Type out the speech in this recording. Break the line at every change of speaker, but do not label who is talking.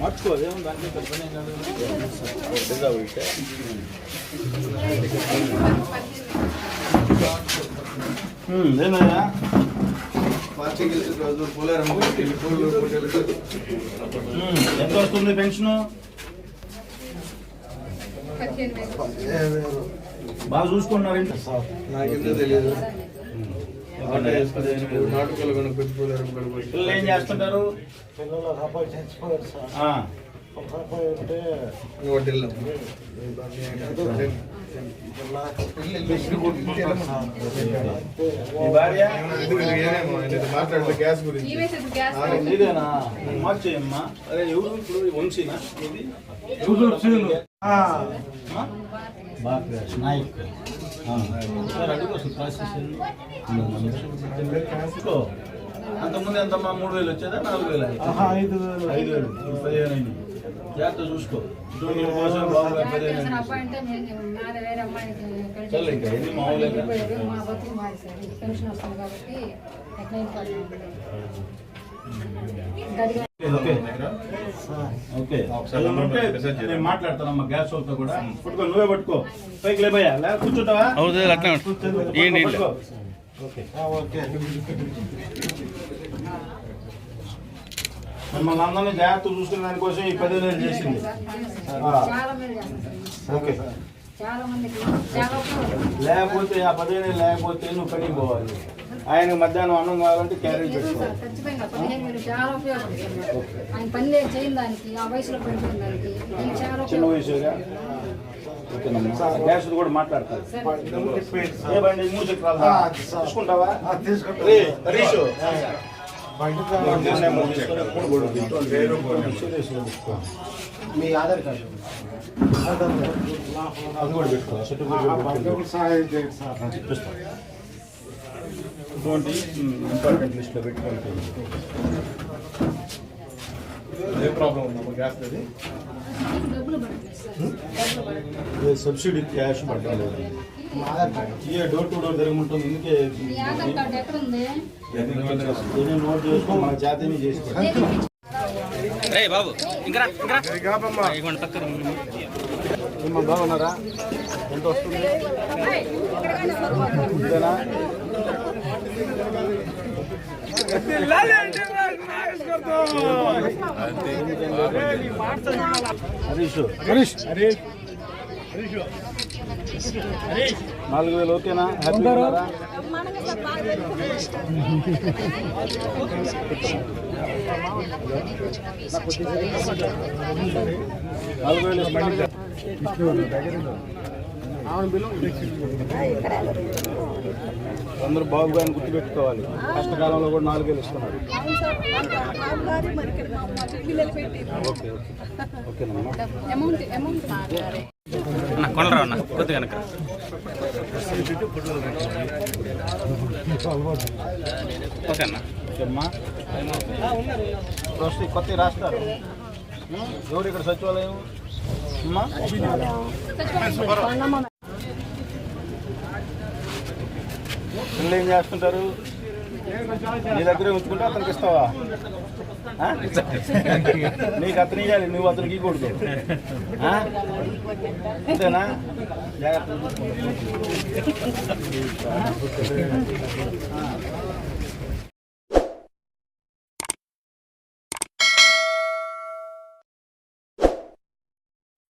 మర్చుకో ఏముంది దాంట్లో పెద్ద పని ఏం కాదు. పెద్దగా ఉంటే. ఉమ్, ఏందయ్యా ఉమ్, ఎంత వస్తుంది పెన్షన్ బాగా చూసుకున్నారు ఇంటి
నాకెంతో తెలియదు
పిల్లలు
నాటుకోలు పెట్టుకోలేరు
పిల్లలు ఏం చేస్తుంటారు?
పిల్లలు చచ్చిపోయారు సార్.
గ్యాస్ గురించి
ఆ, మార్చేయమ్మా అరే ఎవరు ఇప్పుడు వంశీనా ఇది నాయక్ ప్రాసెస్ అంతకుముందు ఎంతమ్మా మూడు వేలు వచ్చేదా నాలుగు వేలు
ఐదు వేలు.
ఐదు వేలు పదిహేను అయింది జాగ్రత్త చూసుకో. చల్ల ఇంకా ఎన్ని మామూలే మాట్లాడతానమ్మా గ్యాస్ వాళ్ళతో కూడా. పట్టుకో నువ్వే పట్టుకో. పైకి లేబోయా లే కూర్చుంటావా? ఓకే. మిమ్మల్ని అందరినీ జాగ్రత్త చూసుకునే దానికోసం ఈ పదిహేను వేలు చేసింది. ఆ.
చాలా మంది చేస్తారు సార్.
ఓకే. లేకపోతే ఆ పదిహేను లేకపోతే నువ్వు పనికి పోవాలి. ఆయన మధ్యాహ్నం అన్నం కావాలంటే క్యారేజ్ పెట్టుకోవాలి చిన్న వయసుగా గ్యాస్ కూడా మాట్లాడతారు.
ఆ, తీసుకుంటా.
మీ ఆధార్ కార్డు. అది కూడా పెట్టుకో
ఆ,
సర్టిఫికేట్
ఆ బండి కూడా సహాయం చేయండి సార్.
ఇటువంటి ఇంపార్టెంట్ లిస్ట్లో పెట్టుకోండి
ఏ ప్రాబ్లం ఉందమ్మా గ్యాస్ అది
సబ్సిడీ క్యాష్ పట్టాలి ఏ డోర్ టు డోర్ తిరగమంటుంది ఇందుకే నోట్ చేసుకో మన జాతీయ చేసి పెట్టు.
రే బాబు ఇంకా ఇంకా
బాగున్నారా? ఎంత వస్తుంది? ఇంతేనా? హరీష్ హరీష్. నాలుగు వేలు ఓకేనా? నాలుగు వేలు. అందరూ బాబుగా గుర్తుపెట్టుకోవాలి. కష్టకాలంలో కూడా నాలుగు వేలు ఇస్తున్నారు. Okay okay. ఓకేనమ్మా.
అమౌంట్ అమౌంట్
అన్న కొనరా అన్న కొద్ది కనుక ఓకే అన్న.
కొత్త రాస్తారు ఎవరు ఇక్కడ సచివాలయం? పిల్లలు ఏం చేస్తుంటారు? నీ దగ్గరే ఉంచుకుంటే అతనికి ఇస్తావా? ఆ? నీకు అతను ఇవ్వాలి నువ్వు అతనికి ఇవ్వకూడదు ఆ? అంతేనా జాగ్రత్త